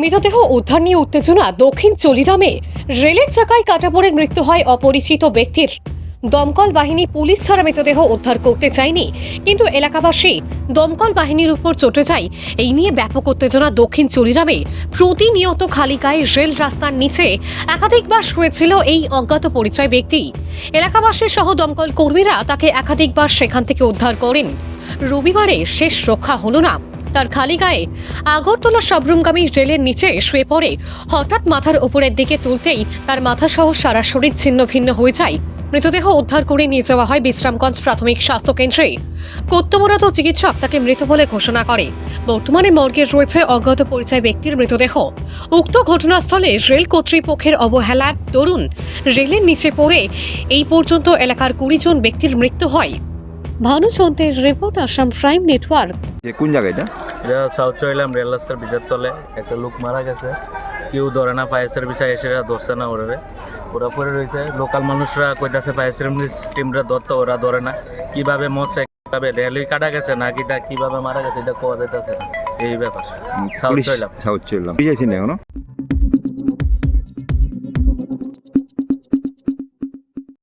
মৃতদেহ উদ্ধার নিয়ে উত্তেজনা দক্ষিণ চলিরামে। রেলের চাকায় কাটা পড়ে মৃত্যু হয় অপরিচিত ব্যক্তির। দমকল বাহিনী পুলিশ ছাড়া মৃতদেহ উদ্ধার করতে চায়নি। কিন্তু এলাকাবাসী দমকল বাহিনীর উপর চটে যায়। এই নিয়ে ব্যাপক উত্তেজনা দক্ষিণ চলিরামে। প্রতিনিয়ত খালি গায়ে রেল রাস্তার নিচে একাধিকবার শুয়েছিল এই অজ্ঞাত পরিচয় ব্যক্তি। এলাকাবাসী সহ দমকল কর্মীরা তাকে একাধিকবার সেখান থেকে উদ্ধার করেন। রবিবারে শেষ রক্ষা হলো না। তার খালি গায়ে আগরতলা সবরুমগামী রেলের নিচে শুয়ে পড়ে। হঠাৎ মাথার উপরের দিকে তুলতেই তার মাথা সহ সারা শরীর ছিন্ন ভিন্ন হয়ে যায়। মৃতদেহ উদ্ধার করে নিয়ে যাওয়া হয় বিশ্রামগঞ্জ প্রাথমিক স্বাস্থ্য কেন্দ্রে। কর্তব্যরত চিকিৎসক তাকে মৃত বলে ঘোষণা করে। বর্তমানে মর্গে রয়েছে অজ্ঞাত পরিচয় ব্যক্তির মৃতদেহ। উক্ত ঘটনাস্থলে রেল কর্তৃপক্ষের অবহেলার দরুন রেলের নিচে পড়ে এই পর্যন্ত এলাকার কুড়ি জন ব্যক্তির মৃত্যু হয়। ভানুচন্দ্রের রিপোর্ট আসাম প্রাইম নেটওয়ার্ক। কোন এটা সাউথ চইলাম রেল রাস্তার বিচার তলে। একটা লোক মারা গেছে। কেউ ধরে না ফায়ার সার্ভিসে এসে ধরছে না ওরা ওরা পরে রয়েছে। লোকাল মানুষরা কইতাছে ফায়ার সার্ভিস টিমরা ধরতে ওরা ধরে না। কীভাবে মরছে কীভাবে রেলই কাটা গেছে নাকি তা কীভাবে মারা গেছে এটা কোয়া যেতেছে এই ব্যাপার। সাউথ চইলাম সাউথ চললাম বুঝেছি না এখনও?